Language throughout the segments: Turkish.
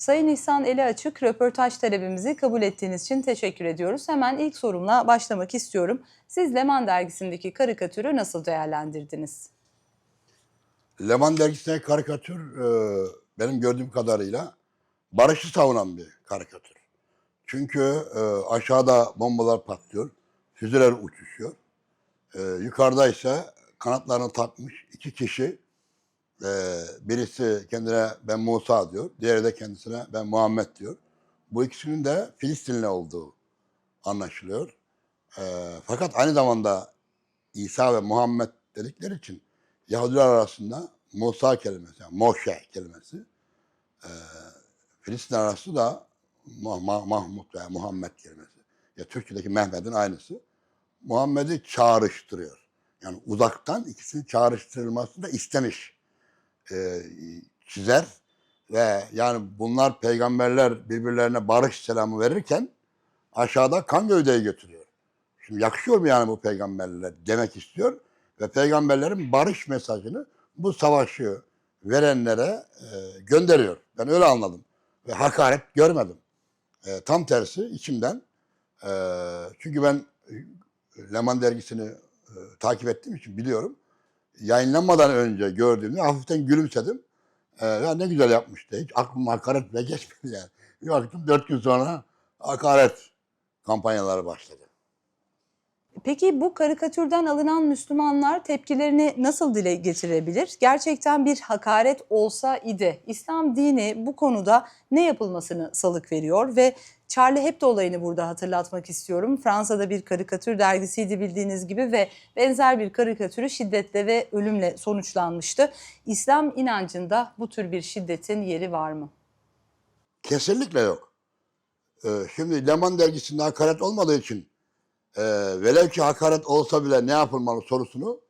Sayın İhsan Eli Açık, röportaj talebimizi kabul ettiğiniz için teşekkür ediyoruz. Hemen ilk sorumla başlamak istiyorum. Siz Leman dergisindeki karikatürü nasıl değerlendirdiniz? Leman dergisindeki karikatür e, benim gördüğüm kadarıyla barışı savunan bir karikatür. Çünkü e, aşağıda bombalar patlıyor, füzeler uçuşuyor. E, yukarıda ise kanatlarını takmış iki kişi, e, birisi kendine ben Musa diyor, diğeri de kendisine ben Muhammed diyor. Bu ikisinin de Filistinli olduğu anlaşılıyor. E, fakat aynı zamanda İsa ve Muhammed dedikleri için Yahudiler arasında Musa kelimesi, yani Moşe kelimesi, e, Filistin arası da Mah- Mah- Mahmud veya Muhammed kelimesi. Ya Türkçedeki Mehmet'in aynısı. Muhammed'i çağrıştırıyor. Yani uzaktan ikisinin çağrıştırılması da istemiş. E, çizer ve yani bunlar peygamberler birbirlerine barış selamı verirken aşağıda kan gövdeyi götürüyor. Şimdi yakışıyor mu yani bu peygamberler demek istiyor ve peygamberlerin barış mesajını bu savaşı verenlere e, gönderiyor. Ben öyle anladım ve hakaret görmedim. E, tam tersi içimden e, çünkü ben e, Leman dergisini e, takip ettiğim için biliyorum. Yayınlanmadan önce gördüğümde hafiften gülümsedim. E, ya ne güzel yapmıştı. Hiç aklıma hakaret bile geçmedi yani. Bir baktım dört gün sonra hakaret kampanyaları başladı. Peki bu karikatürden alınan Müslümanlar tepkilerini nasıl dile getirebilir? Gerçekten bir hakaret olsa idi. İslam dini bu konuda ne yapılmasını salık veriyor ve Charlie Hebdo olayını burada hatırlatmak istiyorum. Fransa'da bir karikatür dergisiydi bildiğiniz gibi ve benzer bir karikatürü şiddetle ve ölümle sonuçlanmıştı. İslam inancında bu tür bir şiddetin yeri var mı? Kesinlikle yok. Ee, şimdi Leman dergisinde hakaret olmadığı için e, velev ki hakaret olsa bile ne yapılmalı sorusunu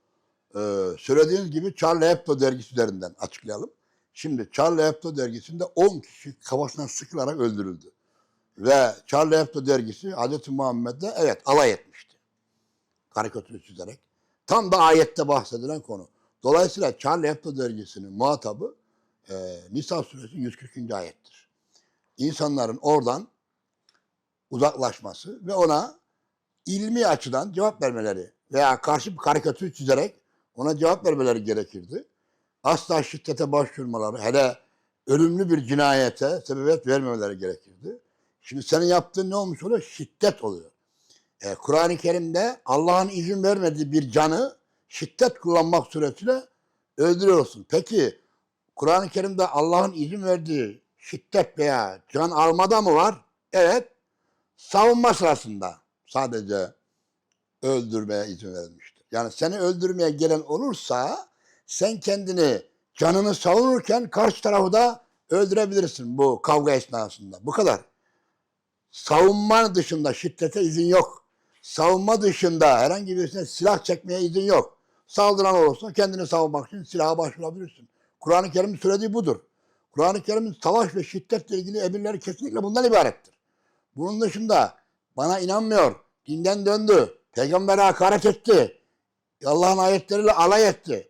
e, söylediğiniz gibi Charlie Hebdo dergisi üzerinden açıklayalım. Şimdi Charlie Hebdo dergisinde 10 kişi kafasına sıkılarak öldürüldü. Ve Charlie Hebdo dergisi Hz. Muhammed'le evet alay etmişti. Karikatürü çizerek. Tam da ayette bahsedilen konu. Dolayısıyla Charlie Hebdo dergisinin muhatabı e, Nisa suresi 140. ayettir. İnsanların oradan uzaklaşması ve ona ilmi açıdan cevap vermeleri veya karşı bir karikatür çizerek ona cevap vermeleri gerekirdi. Asla şiddete başvurmaları, hele ölümlü bir cinayete sebebiyet vermemeleri gerekirdi. Şimdi senin yaptığın ne olmuş oluyor? Şiddet oluyor. E, Kur'an-ı Kerim'de Allah'ın izin vermediği bir canı şiddet kullanmak suretiyle öldürüyorsun. Peki Kur'an-ı Kerim'de Allah'ın izin verdiği şiddet veya can almada mı var? Evet. Savunma sırasında sadece öldürmeye izin verilmiştir. Yani seni öldürmeye gelen olursa sen kendini canını savunurken karşı tarafı da öldürebilirsin bu kavga esnasında. Bu kadar. Savunma dışında şiddete izin yok. Savunma dışında herhangi birisine silah çekmeye izin yok. Saldıran olursa kendini savunmak için silaha başvurabilirsin. Kur'an-ı Kerim'in söylediği budur. Kur'an-ı Kerim'in savaş ve şiddetle ilgili emirleri kesinlikle bundan ibarettir. Bunun dışında bana inanmıyor, dinden döndü, peygambere hakaret etti, Allah'ın ayetleriyle alay etti.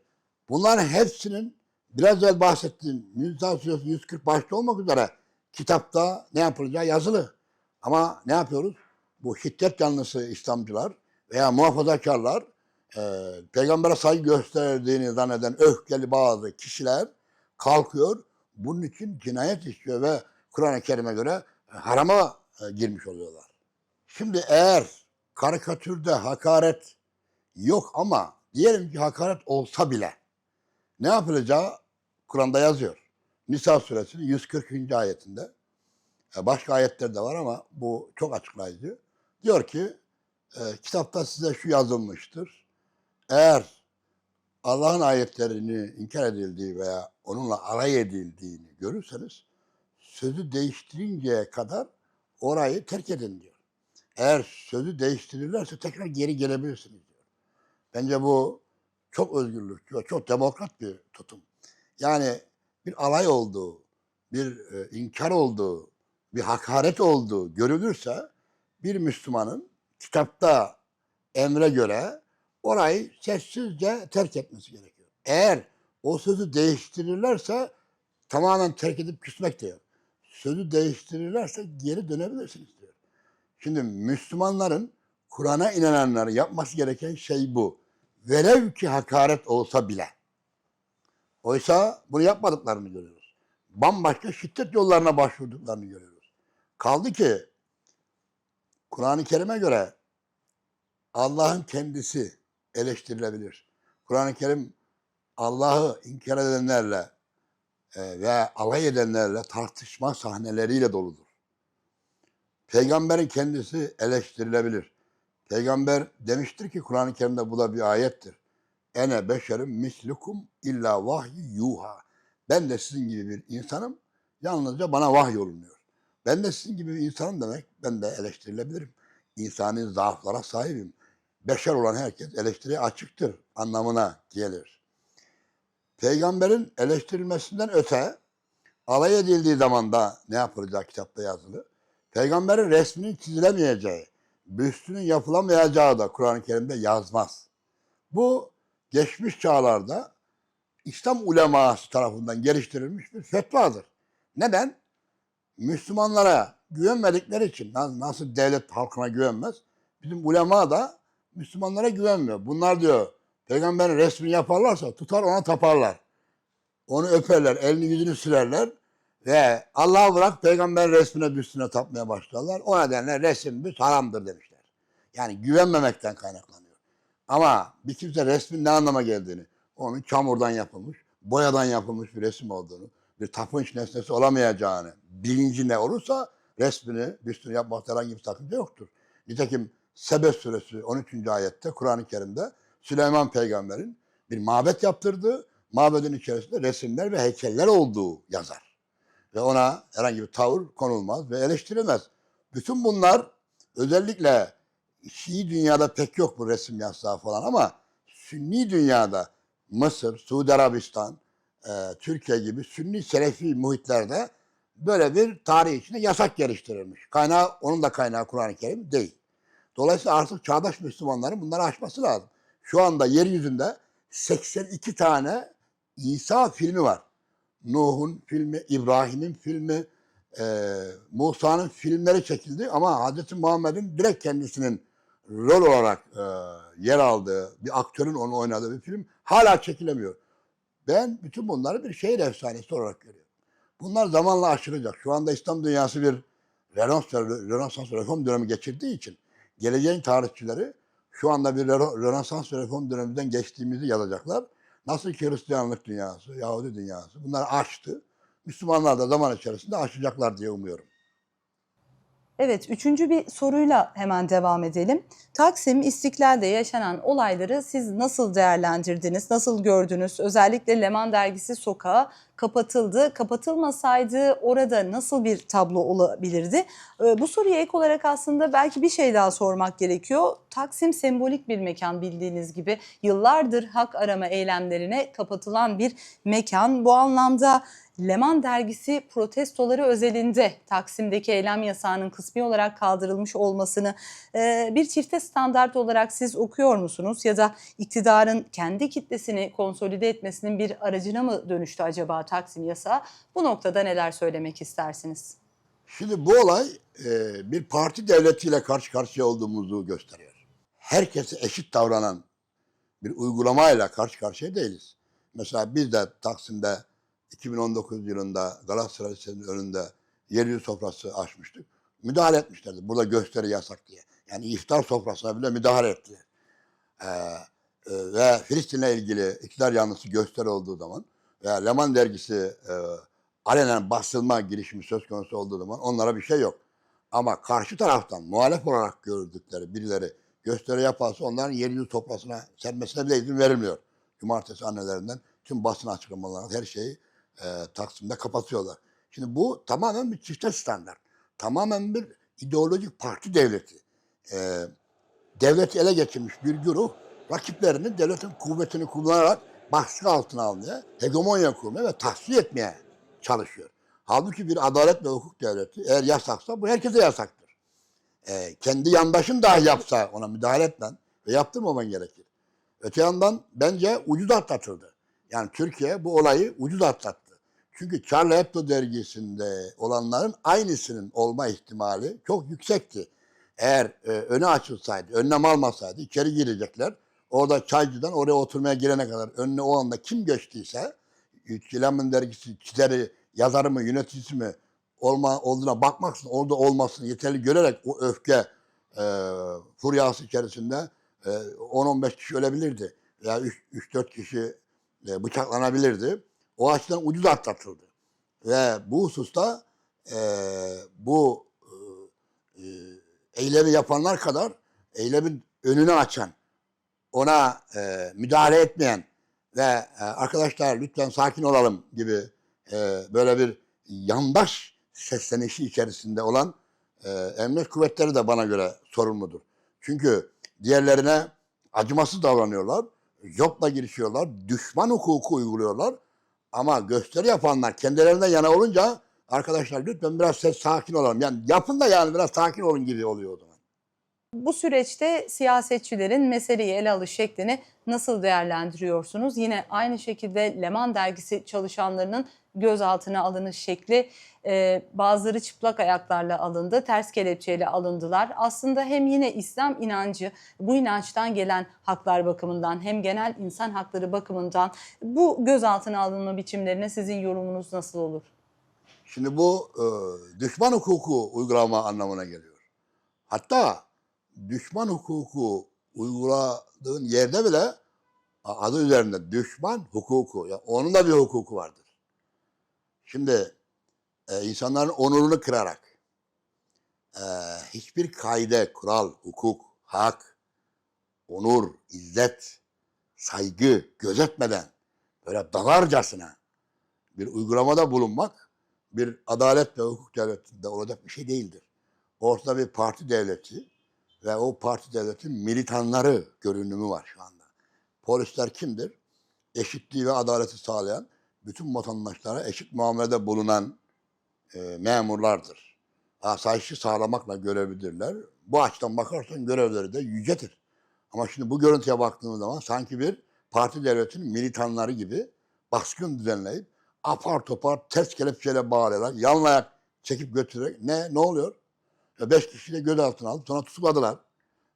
Bunların hepsinin biraz evvel bahsettiğim Nisa Suresi 140 başta olmak üzere kitapta ne yapılacağı yazılı. Ama ne yapıyoruz? Bu şiddet yanlısı İslamcılar veya muhafazakarlar e, peygambere saygı gösterdiğini zanneden öfkeli bazı kişiler kalkıyor. Bunun için cinayet işliyor ve Kur'an-ı Kerim'e göre harama e, girmiş oluyorlar. Şimdi eğer karikatürde hakaret yok ama diyelim ki hakaret olsa bile ne yapılacağı Kur'an'da yazıyor. Nisa suresinin 140. ayetinde. E, Başka ayetler de var ama bu çok açıklayıcı. Diyor ki e, kitapta size şu yazılmıştır. Eğer Allah'ın ayetlerini inkar edildiği veya onunla alay edildiğini görürseniz sözü değiştirinceye kadar orayı terk edin diyor. Eğer sözü değiştirirlerse tekrar geri gelebilirsiniz diyor. Bence bu çok özgürlükçü ve çok demokrat bir tutum. Yani bir alay olduğu, bir e, inkar olduğu, bir hakaret olduğu görülürse bir Müslümanın kitapta emre göre orayı sessizce terk etmesi gerekiyor. Eğer o sözü değiştirirlerse tamamen terk edip küsmek diyor. sözü değiştirirlerse geri dönebilirsiniz diyor. Şimdi Müslümanların Kur'an'a inananların yapması gereken şey bu. Velev ki hakaret olsa bile. Oysa bunu yapmadıklarını görüyoruz. Bambaşka şiddet yollarına başvurduklarını görüyoruz. Kaldı ki Kur'an-ı Kerim'e göre Allah'ın kendisi eleştirilebilir. Kur'an-ı Kerim Allah'ı inkar edenlerle e, ve alay edenlerle tartışma sahneleriyle doludur. Peygamberin kendisi eleştirilebilir. Peygamber demiştir ki Kur'an-ı Kerim'de bu da bir ayettir. Ene beşerim mislukum illa vahyi yuha. Ben de sizin gibi bir insanım. Yalnızca bana vahiy olunuyor. Ben de sizin gibi bir insanım demek. Ben de eleştirilebilirim. İnsani zaaflara sahibim. Beşer olan herkes eleştiriye açıktır anlamına gelir. Peygamberin eleştirilmesinden öte alay edildiği zaman da ne yapılacağı kitapta yazılı. Peygamberin resminin çizilemeyeceği, büstünün yapılamayacağı da Kur'an-ı Kerim'de yazmaz. Bu geçmiş çağlarda İslam uleması tarafından geliştirilmiş bir fetvadır. Neden? Müslümanlara güvenmedikleri için na- nasıl devlet halkına güvenmez? Bizim ulema da Müslümanlara güvenmiyor. Bunlar diyor peygamberin resmini yaparlarsa tutar ona taparlar. Onu öperler, elini yüzünü sürerler ve Allah'a bırak peygamberin resmine büstüne tapmaya başlarlar. O nedenle resim büst haramdır demişler. Yani güvenmemekten kaynaklanıyor. Ama bir kimse resmin ne anlama geldiğini, onun çamurdan yapılmış, boyadan yapılmış bir resim olduğunu, bir tapınç nesnesi olamayacağını bilincinde olursa resmini, büstünü yapmakta herhangi bir sakınca yoktur. Nitekim Sebe suresi 13. ayette Kur'an-ı Kerim'de Süleyman peygamberin bir mabet yaptırdığı, mabedin içerisinde resimler ve heykeller olduğu yazar. Ve ona herhangi bir tavır konulmaz ve eleştirilmez. Bütün bunlar özellikle Şii dünyada pek yok bu resim yasağı falan ama Sünni dünyada Mısır, Suudi Arabistan, e, Türkiye gibi Sünni Selefi muhitlerde böyle bir tarih içinde yasak geliştirilmiş. Kaynağı, onun da kaynağı Kur'an-ı Kerim değil. Dolayısıyla artık çağdaş Müslümanların bunları aşması lazım. Şu anda yeryüzünde 82 tane İsa filmi var. Nuh'un filmi, İbrahim'in filmi, e, Musa'nın filmleri çekildi ama Hz. Muhammed'in direkt kendisinin rol olarak e, yer aldığı, bir aktörün onu oynadığı bir film hala çekilemiyor. Ben bütün bunları bir şehir efsanesi olarak görüyorum. Bunlar zamanla aşılacak. Şu anda İslam dünyası bir Rönesans, reform dönemi geçirdiği için geleceğin tarihçileri şu anda bir Rö- Rönesans reform döneminden geçtiğimizi yazacaklar. Nasıl ki Hristiyanlık dünyası, Yahudi dünyası bunları aştı. Müslümanlar da zaman içerisinde aşacaklar diye umuyorum. Evet, üçüncü bir soruyla hemen devam edelim. Taksim İstiklal'de yaşanan olayları siz nasıl değerlendirdiniz, nasıl gördünüz? Özellikle Leman Dergisi sokağı kapatıldı. Kapatılmasaydı orada nasıl bir tablo olabilirdi? Ee, Bu soruya ek olarak aslında belki bir şey daha sormak gerekiyor. Taksim sembolik bir mekan bildiğiniz gibi. Yıllardır hak arama eylemlerine kapatılan bir mekan. Bu anlamda Leman dergisi protestoları özelinde Taksim'deki eylem yasağının kısmi olarak kaldırılmış olmasını e, bir çifte standart olarak siz okuyor musunuz? Ya da iktidarın kendi kitlesini konsolide etmesinin bir aracına mı dönüştü acaba Taksim yasağı? Bu noktada neler söylemek istersiniz? Şimdi bu olay e, bir parti devletiyle karşı karşıya olduğumuzu gösteriyor. Herkese eşit davranan bir uygulamayla karşı karşıya değiliz. Mesela biz de Taksim'de 2019 yılında Galatasaray Lisesi'nin önünde yeryüzü sofrası açmıştık. Müdahale etmişlerdi. Burada gösteri yasak diye. Yani iftar sofrasına bile müdahale ettiler. Ee, e, ve Filistin'le ilgili iktidar yanlısı gösteri olduğu zaman veya Leman dergisi e, alenen basılma girişimi söz konusu olduğu zaman onlara bir şey yok. Ama karşı taraftan muhalef olarak gördükleri birileri gösteri yaparsa onların yeryüzü sofrasına sermesine bile izin verilmiyor. Cumartesi annelerinden tüm basın açıklamalarına her şeyi e, Taksim'de kapatıyorlar. Şimdi bu tamamen bir çifte standart. Tamamen bir ideolojik parti devleti. E, devleti ele geçirmiş bir güruh rakiplerini devletin kuvvetini kullanarak baskı altına almaya, hegemonya kurmaya ve tahsiye etmeye çalışıyor. Halbuki bir adalet ve hukuk devleti eğer yasaksa bu herkese yasaktır. E, kendi yandaşın dahi yapsa ona müdahale etmen ve yaptırmaman gerekir. Öte yandan bence ucuz atlatıldı. Yani Türkiye bu olayı ucuz atlattı. Çünkü Charlie Hebdo dergisinde olanların aynısının olma ihtimali çok yüksekti. Eğer e, önü açılsaydı, önlem almasaydı içeri girecekler. Orada çaycıdan oraya oturmaya girene kadar önüne o anda kim geçtiyse Kilamın dergisi çizeri, yazarı mı, yöneticisi mi olma, olduğuna bakmaksın, orada olmasını yeterli görerek o öfke e, furyası içerisinde e, 10-15 kişi ölebilirdi. Ya 3-4 kişi e, bıçaklanabilirdi. O açıdan ucuz atlatıldı. Ve bu hususta e, bu e, e, eylemi yapanlar kadar eylemin önünü açan, ona e, müdahale etmeyen ve e, arkadaşlar lütfen sakin olalım gibi e, böyle bir yandaş seslenişi içerisinde olan e, emniyet kuvvetleri de bana göre sorumludur. Çünkü diğerlerine acımasız davranıyorlar, yokla girişiyorlar, düşman hukuku uyguluyorlar. Ama gösteri yapanlar kendilerinden yana olunca arkadaşlar lütfen biraz ses sakin olalım. Yani yapın da yani biraz sakin olun gibi oluyor o zaman. Bu süreçte siyasetçilerin meseleyi ele alış şeklini nasıl değerlendiriyorsunuz? Yine aynı şekilde Leman dergisi çalışanlarının gözaltına alınış şekli e, bazıları çıplak ayaklarla alındı, ters kelepçeyle alındılar. Aslında hem yine İslam inancı, bu inançtan gelen haklar bakımından hem genel insan hakları bakımından bu gözaltına alınma biçimlerine sizin yorumunuz nasıl olur? Şimdi bu e, düşman hukuku uygulama anlamına geliyor. Hatta düşman hukuku uyguladığın yerde bile adı üzerinde düşman hukuku. Ya onun da bir hukuku vardır. Şimdi e, insanların onurunu kırarak e, hiçbir kaide, kural, hukuk, hak, onur, izzet, saygı gözetmeden böyle dalarcasına bir uygulamada bulunmak bir adalet ve hukuk devletinde olacak bir şey değildir. Ortada bir parti devleti ve o parti devletin militanları görünümü var şu anda. Polisler kimdir? Eşitliği ve adaleti sağlayan, bütün vatandaşlara eşit muamelede bulunan e, memurlardır. Asayişi sağlamakla görevlidirler. Bu açıdan bakarsan görevleri de yücedir. Ama şimdi bu görüntüye baktığımız zaman sanki bir parti devletinin militanları gibi baskın düzenleyip apar topar ters kelepçeyle bağırıyorlar. Yanlayak çekip götürerek ne ne oluyor? Ya Beş kişiyi de gözaltına aldı. Sonra tutukladılar.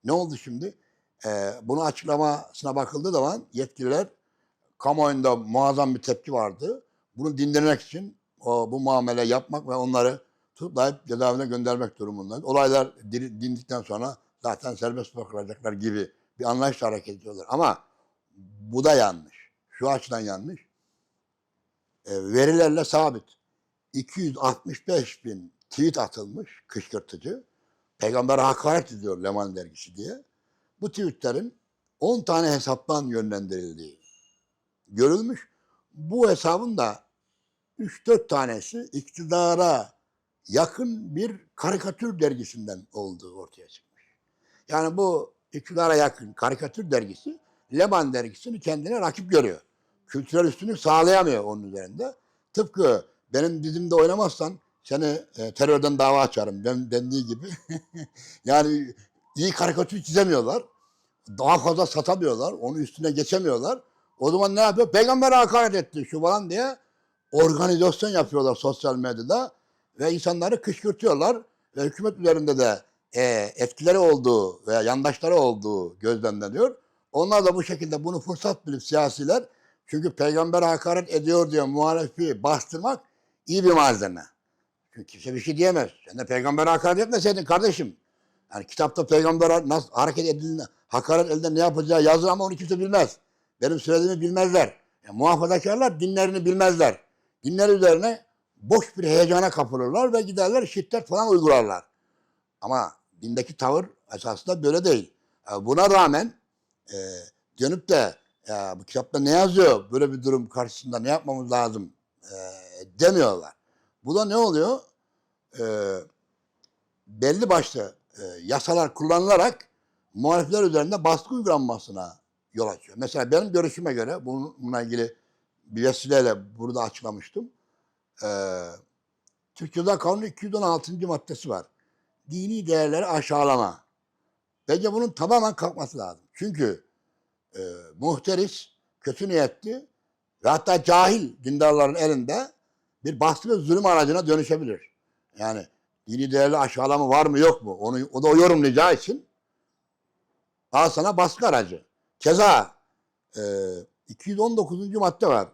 Ne oldu şimdi? Ee, bunu açıklamasına bakıldığı zaman yetkililer kamuoyunda muazzam bir tepki vardı. Bunu dindirmek için o, bu muamele yapmak ve onları tutuklayıp cezaevine göndermek durumunda. Olaylar dindikten sonra zaten serbest bırakılacaklar gibi bir anlayışla hareket ediyorlar. Ama bu da yanlış. Şu açıdan yanlış. E, verilerle sabit. 265 bin tweet atılmış kışkırtıcı. Peygamber'e hakaret ediyor Leman dergisi diye. Bu tweetlerin 10 tane hesaptan yönlendirildiği görülmüş. Bu hesabın da 3-4 tanesi iktidara yakın bir karikatür dergisinden olduğu ortaya çıkmış. Yani bu iktidara yakın karikatür dergisi Leman dergisini kendine rakip görüyor. Kültürel üstünlük sağlayamıyor onun üzerinde. Tıpkı benim dizimde oynamazsan seni e, terörden dava açarım den, dendiği gibi. yani iyi karikatür çizemiyorlar. Daha fazla satamıyorlar. Onun üstüne geçemiyorlar. O zaman ne yapıyor? Peygamber'e hakaret etti şu falan diye organizasyon yapıyorlar sosyal medyada ve insanları kışkırtıyorlar ve hükümet üzerinde de e, etkileri olduğu veya yandaşları olduğu gözlemleniyor. Onlar da bu şekilde bunu fırsat bilip siyasiler çünkü peygambere hakaret ediyor diye muhalefi bastırmak iyi bir malzeme. Çünkü kimse bir şey diyemez. Sen de peygambere hakaret etmeseydin kardeşim. Yani kitapta peygambere nasıl hareket edildiğinde, hakaret edildiğinde ne yapacağı yazır ama onu kimse bilmez. Benim söylediğimi bilmezler. Yani muhafazakarlar dinlerini bilmezler. Dinler üzerine boş bir heyecana kapılırlar ve giderler şiddet falan uygularlar. Ama dindeki tavır esasında böyle değil. E, Buna rağmen e, dönüp de ya bu kitapta ne yazıyor böyle bir durum karşısında ne yapmamız lazım e, demiyorlar. Bu da ne oluyor? E, belli başlı e, yasalar kullanılarak muhalifler üzerinde baskı uygulanmasına yol açıyor. Mesela benim görüşüme göre bunun- bununla ilgili bir vesileyle burada açıklamıştım. E, Türk Ceza Kanunu 216. maddesi var. Dini değerleri aşağılama. Bence bunun tamamen kalkması lazım. Çünkü e, muhteris, kötü niyetli ve hatta cahil dindarların elinde bir baskı ve zulüm aracına dönüşebilir. Yani dini değerli aşağılama var mı yok mu? Onu o da o yorumlayacağı için al sana baskı aracı. Keza e, 219. madde var.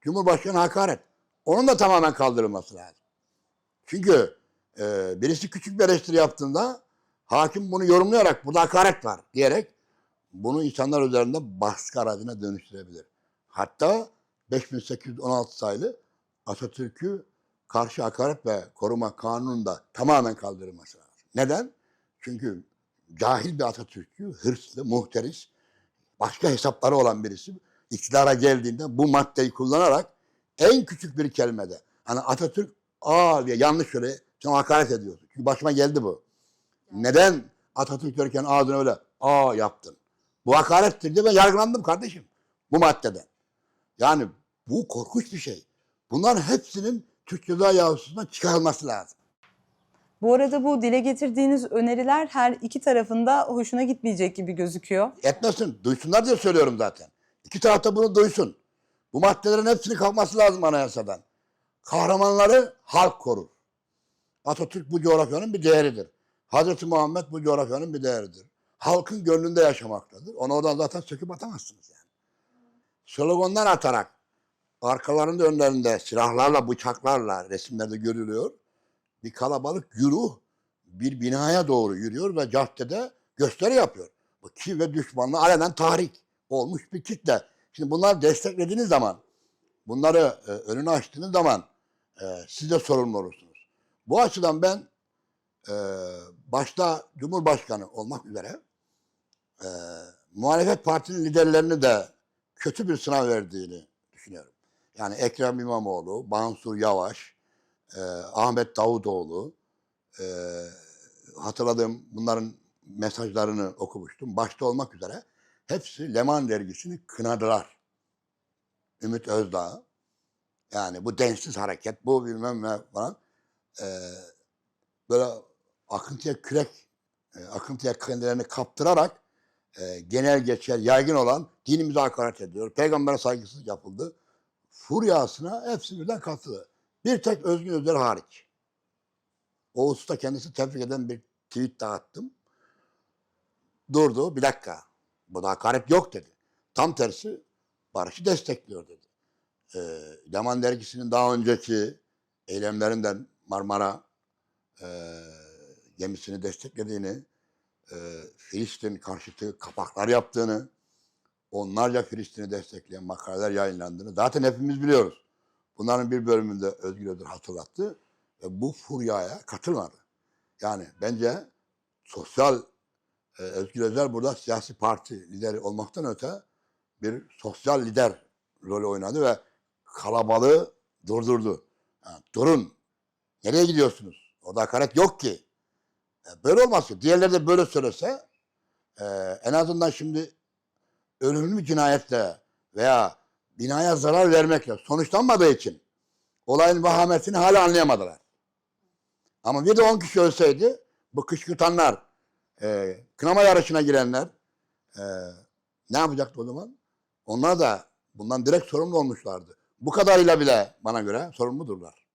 Cumhurbaşkanı hakaret. Onun da tamamen kaldırılması lazım. Çünkü e, birisi küçük bir eleştiri yaptığında hakim bunu yorumlayarak burada hakaret var diyerek bunu insanlar üzerinde baskı aracına dönüştürebilir. Hatta 5816 sayılı Atatürk'ü karşı hakaret ve koruma kanununda tamamen kaldırılması lazım. Neden? Çünkü cahil bir Atatürk'ü, hırslı, muhteris, başka hesapları olan birisi iktidara geldiğinde bu maddeyi kullanarak en küçük bir kelimede hani Atatürk aa diye yanlış şöyle sen hakaret ediyorsun. Çünkü başıma geldi bu. Neden Atatürk derken ağzına öyle aa yaptın? Bu hakarettir diye ben yargılandım kardeşim bu maddeden. Yani bu korkunç bir şey. Bunların hepsinin Türk Ceza Yasası'ndan çıkarılması lazım. Bu arada bu dile getirdiğiniz öneriler her iki tarafında hoşuna gitmeyecek gibi gözüküyor. Etmesin, duysunlar diye söylüyorum zaten. İki tarafta bunu duysun. Bu maddelerin hepsinin kalkması lazım anayasadan. Kahramanları halk korur. Atatürk bu coğrafyanın bir değeridir. Hazreti Muhammed bu coğrafyanın bir değeridir. Halkın gönlünde yaşamaktadır. Onu oradan zaten söküp atamazsınız yani. Sloganlar atarak arkalarında önlerinde silahlarla, bıçaklarla resimlerde görülüyor. Bir kalabalık güruh bir binaya doğru yürüyor ve caddede gösteri yapıyor. Bu kim ve düşmanla alenen tahrik olmuş bir kitle. Şimdi bunları desteklediğiniz zaman, bunları e, önünü açtığınız zaman e, siz de sorumlu olursunuz. Bu açıdan ben e, başta Cumhurbaşkanı olmak üzere e, muhalefet partinin liderlerini de kötü bir sınav verdiğini düşünüyorum. Yani Ekrem İmamoğlu, Mansur Yavaş, e, Ahmet Davutoğlu, e, hatırladığım bunların mesajlarını okumuştum. Başta olmak üzere hepsi Leman dergisini kınadılar. Ümit Özdağ, yani bu densiz hareket, bu bilmem ne falan. E, böyle akıntıya kürek, e, akıntıya kendilerini kaptırarak e, genel geçer, yaygın olan dinimize hakaret ediyor. Peygamber'e saygısızlık yapıldı. Furyasına hepsi birden katıldı. Bir tek Özgün Özel hariç. O hususta kendisi tebrik eden bir tweet dağıttım. Durdu, bir dakika. Bu da hakaret yok dedi. Tam tersi barışı destekliyor dedi. E, Leman dergisinin daha önceki eylemlerinden Marmara e, gemisini desteklediğini, e, Filistin karşıtı kapaklar yaptığını, onlarca Filistin'i destekleyen makaleler yayınlandığını zaten hepimiz biliyoruz. Bunların bir bölümünde Özgür Özel hatırlattı ve bu furyaya katılmadı. Yani bence sosyal e, Özgür Özel burada siyasi parti lideri olmaktan öte bir sosyal lider rolü oynadı ve kalabalığı durdurdu. Yani durun. Nereye gidiyorsunuz? Orada hakaret yok ki. E, Böyle olmaz. Diğerleri de böyle söylese e, en azından şimdi ölümlü cinayetle veya binaya zarar vermekle sonuçlanmadığı için olayın vahametini hala anlayamadılar. Ama bir de 10 kişi ölseydi bu kışkırtanlar, e, kınama yarışına girenler e, ne yapacaktı o zaman? Onlar da bundan direkt sorumlu olmuşlardı. Bu kadarıyla bile bana göre sorumludurlar.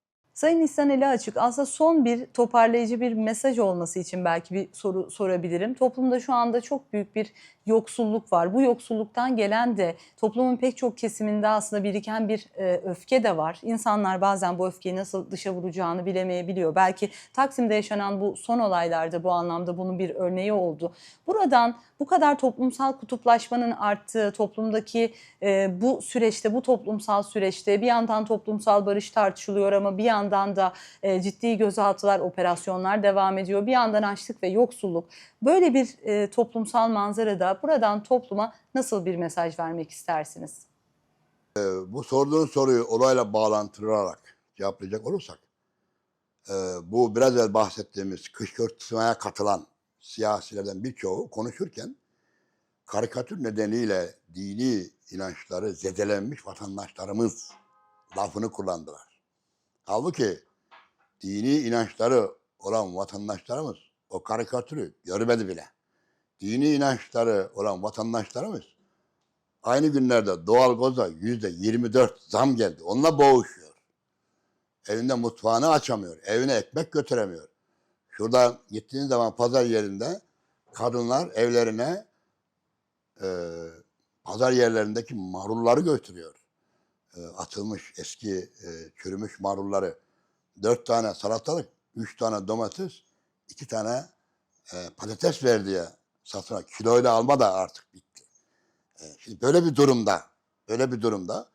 Sayın İhsan Eli Açık aslında son bir toparlayıcı bir mesaj olması için belki bir soru sorabilirim. Toplumda şu anda çok büyük bir yoksulluk var. Bu yoksulluktan gelen de toplumun pek çok kesiminde aslında biriken bir e, öfke de var. İnsanlar bazen bu öfkeyi nasıl dışa vuracağını bilemeyebiliyor. Belki Taksim'de yaşanan bu son olaylarda bu anlamda bunun bir örneği oldu. Buradan bu kadar toplumsal kutuplaşmanın arttığı toplumdaki e, bu süreçte, bu toplumsal süreçte bir yandan toplumsal barış tartışılıyor ama bir yandan da e, ciddi gözaltılar, operasyonlar devam ediyor. Bir yandan açlık ve yoksulluk. Böyle bir e, toplumsal manzarada buradan topluma nasıl bir mesaj vermek istersiniz? E, bu sorduğun soruyu olayla bağlantılarak cevaplayacak olursak, e, bu biraz evvel bahsettiğimiz kışkırtmaya katılan siyasilerden birçoğu konuşurken karikatür nedeniyle dini inançları zedelenmiş vatandaşlarımız lafını kullandılar. Halbuki dini inançları olan vatandaşlarımız o karikatürü görmedi bile. Dini inançları olan vatandaşlarımız aynı günlerde doğalgaza yüzde 24 zam geldi. Onunla boğuşuyor. Evinde mutfağını açamıyor. Evine ekmek götüremiyor. Şurada gittiğiniz zaman pazar yerinde kadınlar evlerine e, pazar yerlerindeki marulları götürüyor. E, atılmış eski e, çürümüş marulları. Dört tane salatalık, üç tane domates, iki tane e, patates ver diye satına. Kiloyla alma da artık bitti. Şimdi böyle bir durumda, böyle bir durumda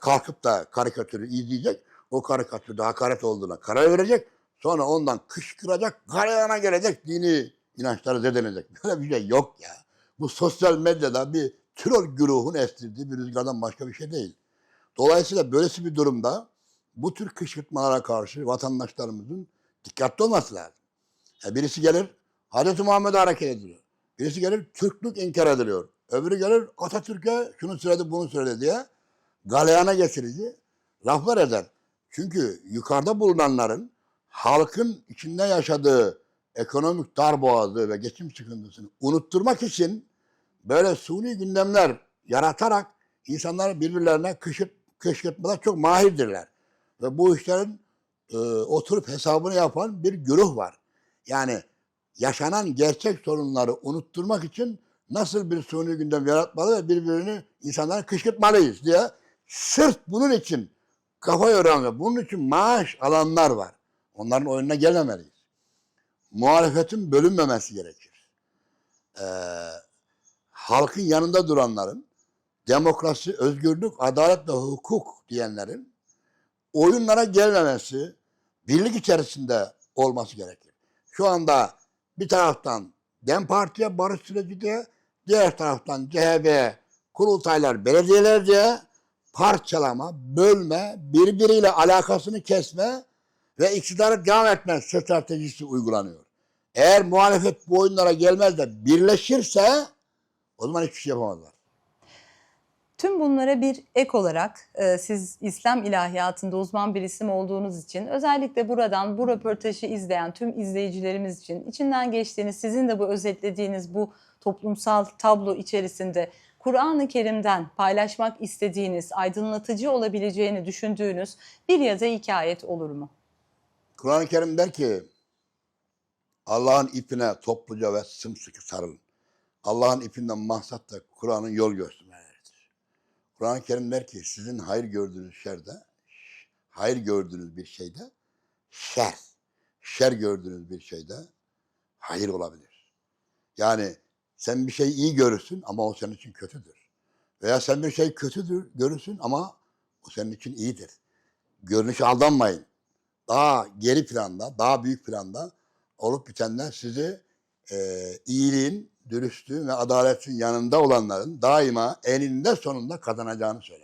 kalkıp da karikatürü izleyecek, o karikatürde hakaret olduğuna karar verecek, sonra ondan kışkıracak, galeyana gelecek, dini inançları zedelenecek. Böyle bir şey yok ya. Bu sosyal medyada bir troll güruhun estirdiği bir rüzgardan başka bir şey değil. Dolayısıyla böylesi bir durumda bu tür kışkırtmalara karşı vatandaşlarımızın dikkatli olması lazım. E, birisi gelir Hazreti Muhammed'e hareket ediliyor. Birisi gelir Türklük inkar ediliyor. Öbürü gelir Atatürk'e şunu söyledi bunu söyledi diye galeyana getirici laflar eder. Çünkü yukarıda bulunanların halkın içinde yaşadığı ekonomik darboğazlığı ve geçim sıkıntısını unutturmak için böyle suni gündemler yaratarak insanlar birbirlerine kışırt, kışkırtmada çok mahirdirler. Ve bu işlerin e, oturup hesabını yapan bir güruh var. Yani yaşanan gerçek sorunları unutturmak için nasıl bir suni gündem yaratmalı ve birbirini insanlara kışkırtmalıyız diye sırf bunun için kafa yoran ve bunun için maaş alanlar var. Onların oyununa gelmemeliyiz. Muhalefetin bölünmemesi gerekir. Ee, halkın yanında duranların, demokrasi, özgürlük, adalet ve hukuk diyenlerin oyunlara gelmemesi, birlik içerisinde olması gerekir. Şu anda bir taraftan DEM Parti'ye barış süreci diye, diğer taraftan CHP, kurultaylar, belediyeler diye parçalama, bölme, birbiriyle alakasını kesme ve iktidarı devam etme stratejisi uygulanıyor. Eğer muhalefet bu oyunlara gelmez de birleşirse o zaman hiçbir şey yapamazlar. Tüm bunlara bir ek olarak e, siz İslam ilahiyatında uzman bir isim olduğunuz için özellikle buradan bu röportajı izleyen tüm izleyicilerimiz için içinden geçtiğiniz sizin de bu özetlediğiniz bu toplumsal tablo içerisinde Kur'an-ı Kerim'den paylaşmak istediğiniz, aydınlatıcı olabileceğini düşündüğünüz bir ya da iki ayet olur mu? Kur'an-ı Kerim der ki Allah'ın ipine topluca ve sımsıkı sarılın. Allah'ın ipinden maksat da Kur'an'ın yol göstermeleridir. Kur'an-ı Kerim der ki sizin hayır gördüğünüz şerde, hayır gördüğünüz bir şeyde şer, şer gördüğünüz bir şeyde hayır olabilir. Yani sen bir şey iyi görürsün ama o senin için kötüdür. Veya sen bir şey kötüdür görürsün ama o senin için iyidir. Görünüşe aldanmayın. Daha geri planda, daha büyük planda olup bitenler sizi e, iyiliğin, dürüstlüğün ve adaletin yanında olanların daima eninde sonunda kazanacağını söyler.